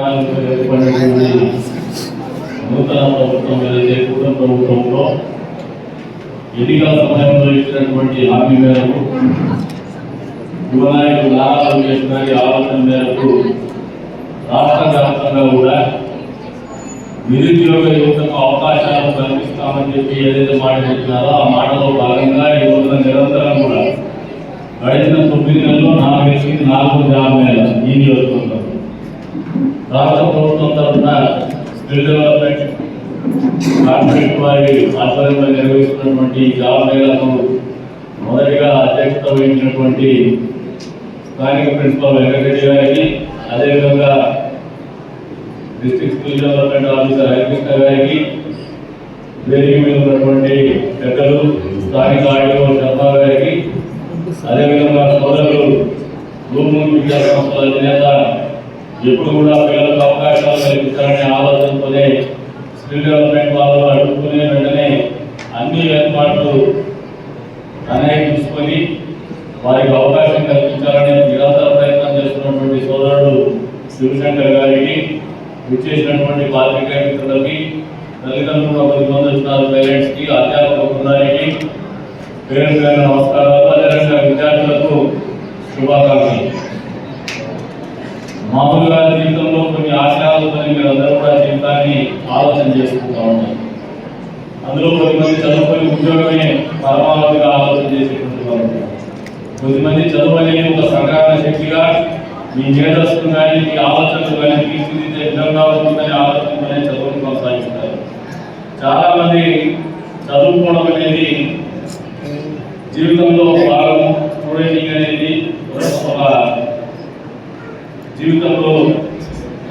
ప్రణాళిక ఏర్పడినటువంటి నూతన ప్రభుత్వం ఏదైతే కూటమి ప్రభుత్వంలో ఎన్నికల సమయంలో ఇచ్చినటువంటి హామీ మేరకు యువనాయకులు నారా లోకేష్ గారి ఆలోచన మేరకు రాష్ట్ర వ్యాప్తంగా కూడా నిరుద్యోగ యువతకు అవకాశాలు కల్పిస్తామని చెప్పి ఏదైతే మాట చెప్పినారో ఆ మాటలో భాగంగా ఈ రోజున నిరంతరం కూడా గడిచిన తొమ్మిది నెలలు నాలుగు వేసింది నాలుగు జాబ్ మేళ ఈ నియోజకవర్గం రాష్ట్ర ప్రభుత్వం తరఫున స్కిల్ డెవలప్మెంట్ కార్పొరేట్ వారి ఆధ్వర్యంలో నిర్వహిస్తున్నటువంటి ఈ జాబ్ మేళకు మొదటిగా అధ్యక్షత వహించినటువంటి స్థానిక ప్రిన్సిపల్ వెంకటరెడ్డి గారికి అదేవిధంగా district skill development officer Harikrishna గారికి వేదిక మీద ఉన్నటువంటి పెద్దలు స్థానిక ఆడియో శర్మ గారికి అదేవిధంగా సోదరులు భూమి విద్యా సంస్థల అధినేత ఎప్పుడు కూడా పిల్లలకు అవకాశాలు కల్పించాలనే ఆలోచనతోనే స్కిల్ డెవలప్మెంట్ వాళ్ళు అడుగుకునే వెంటనే అన్ని ఏర్పాట్లు అనేవి చూసుకొని వారికి అవకాశం కల్పించాలని నిరంతర ప్రయత్నం చేస్తున్నటువంటి సోదరుడు శివశంకర్ గారికి విచ్చేసినటువంటి పాత్రికేయ మిత్రులకి తల్లిదండ్రులు పది మంది వచ్చినారు పేరెంట్స్కి అధ్యాపక బృందానికి పేరు పేరు నమస్కారాలు. అదేవిధంగా ఆశయాలతో మేమందరం కూడా జీవితాన్ని ఆలోచన చేసుకుంటా ఉన్నాం అందులో కొద్దిమంది చదువుకొని ఉద్యోగమే పరమావధిగా ఆలోచన చేసేటువంటి వారు ఉన్నారు. కొద్దిమంది చదువు అనేది ఒక సంగ్రహణ శక్తిగా మీ మేధస్సు కానీ మీ ఆలోచనలు కానీ తీర్చిదిద్దే విధంగా ఉంటుందని ఆలోచనతోనే చదువును కొనసాగిస్తారు చాలా మంది చదువుకోవడం అనేది జీవితంలో భాగం స్టూడెంటింగ్ అనేది ఒక జీవితంలో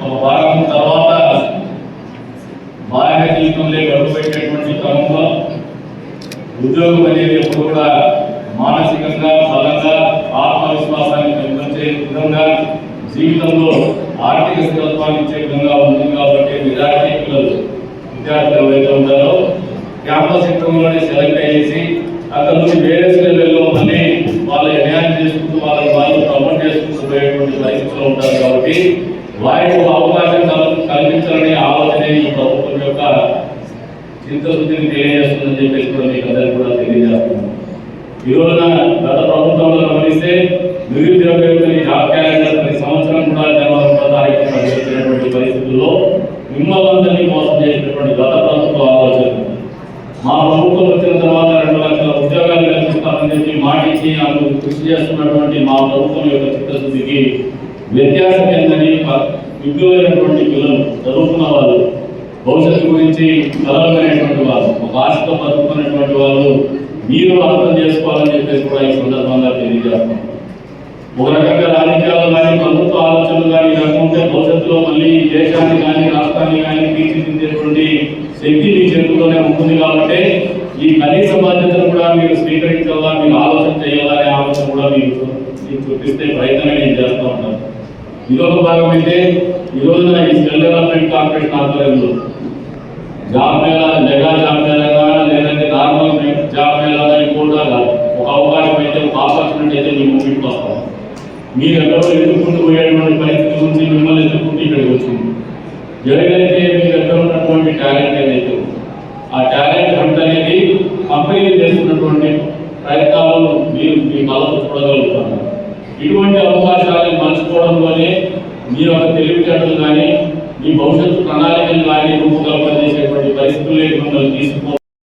ఒక భాగం తర్వాత బాహ్య జీవితంలో గడుపు పెట్టేటువంటి క్రమంలో ఉద్యోగం అనేది ఎప్పుడు కూడా మానసికంగా బలంగా ఆత్మవిశ్వాసాన్ని పెంపొందే విధంగా జీవితంలో ఆర్థిక స్థిరత్వాన్ని ఇచ్చే విధంగా ఉంటుంది కాబట్టి విద్యార్థి పిల్లలు విద్యార్థులు ఎవరైతే ఉంటారో క్యాంపస్ ఇంటర్వ్యూలోనే సెలెక్ట్ అయ్యేసి అక్కడ నుంచి వేరే లెవెల్లో మళ్ళీ వాళ్ళ న్యాయం చేసుకుంటూ వాళ్ళ వాళ్ళు ప్రమోట్ చేసుకుంటూ పోయేటువంటి పరిస్థితిలో ఉంటారు కాబట్టి వారికి అవకాశం కల్పించాలనే ఆలోచన చిత్తశుద్ధిని తెలియజేస్తుందని చెప్పేసి కూడా మీకు అందరికీ కూడా తెలియజేస్తున్నాం ఈ రోజున గత ప్రభుత్వంలో గమనిస్తే నిరుద్యోగ యువతని జాబ్ క్యాలెండర్ ప్రతి సంవత్సరం కూడా జనవరి ఒకటో తారీఖు పనిచేసినటువంటి పరిస్థితుల్లో మిమ్మల్ని మోసం చేసినటువంటి గత ప్రభుత్వ ఆలోచన మా ప్రభుత్వం వచ్చిన తర్వాత రెండు లక్షల ఉద్యోగాలు కల్పిస్తామని చెప్పి మాటించి అందుకు కృషి చేస్తున్నటువంటి మా ప్రభుత్వం యొక్క చిత్తశుద్ధికి వ్యత్యాసం ఏంటని ప- పిల్లలు చదువుకున్న వాళ్ళు భవిష్యత్తు గురించి కలవగనేటువంటి వాళ్ళు ఒక ఆశతో బతుకున్నటువంటి వాళ్ళు మీరు అర్థం చేసుకోవాలని చెప్పేసి కూడా ఈ సందర్భంగా తెలియజేస్తాం. ఒక రకంగా రాజకీయాలు కానీ ప్రభుత్వ ఆలోచనలు కానీ కాకుండా భవిష్యత్తులో మళ్ళీ దేశాన్ని కానీ రాష్ట్రాన్ని కానీ తీర్చిదిద్దేటువంటి శక్తి మీ చేతుల్లోనే ఉంటుంది కాబట్టి ఈ కనీస బాధ్యతను కూడా మీరు స్వీకరించాలా మీరు ఆలోచన చేయాలా అనే ఆలోచన కూడా మీకు మీకు చూపిస్తే ప్రయత్నం నేను చేస్తూ ఉంటాను. ఇదొక భాగం అయితే ఈ రోజున ఈ స్కిల్ డెవలప్మెంట్ కార్పొరేషన్ ఆధ్వర్యంలో జాబ్ మేళా మెగా జాబ్ మేళాగా లేదంటే నార్మల్ జాబ్ మేళా ఇంకోటా కాదు ఒక అవకాశం అయితే ఒక ఆపర్చునిటీ అయితే మీ ముందుకు వస్తాం మీరు ఎక్కడో ఎదుర్కొంటూ పోయేటువంటి పరిస్థితి నుంచి మిమ్మల్ని ఎదుర్కొంటూ ఇక్కడికి వచ్చింది. ఎవరైతే మీ దగ్గర ఉన్నటువంటి టాలెంట్ ఏదైతే ఆ టాలెంట్ హంట్ అనేది కంపెనీలు చేస్తున్నటువంటి ప్రయత్నాలను మీరు మీ కళతో చూడగలుగుతారు. ఇటువంటి అవకాశాలను మలుచుకోవడంలోనే మీ యొక్క తెలివితేటలు కానీ మీ భవిష్యత్తు ప్రణాళికలు కానీ రూపకల్పన చేసేటువంటి పరిస్థితులు మిమ్మల్ని తీసుకో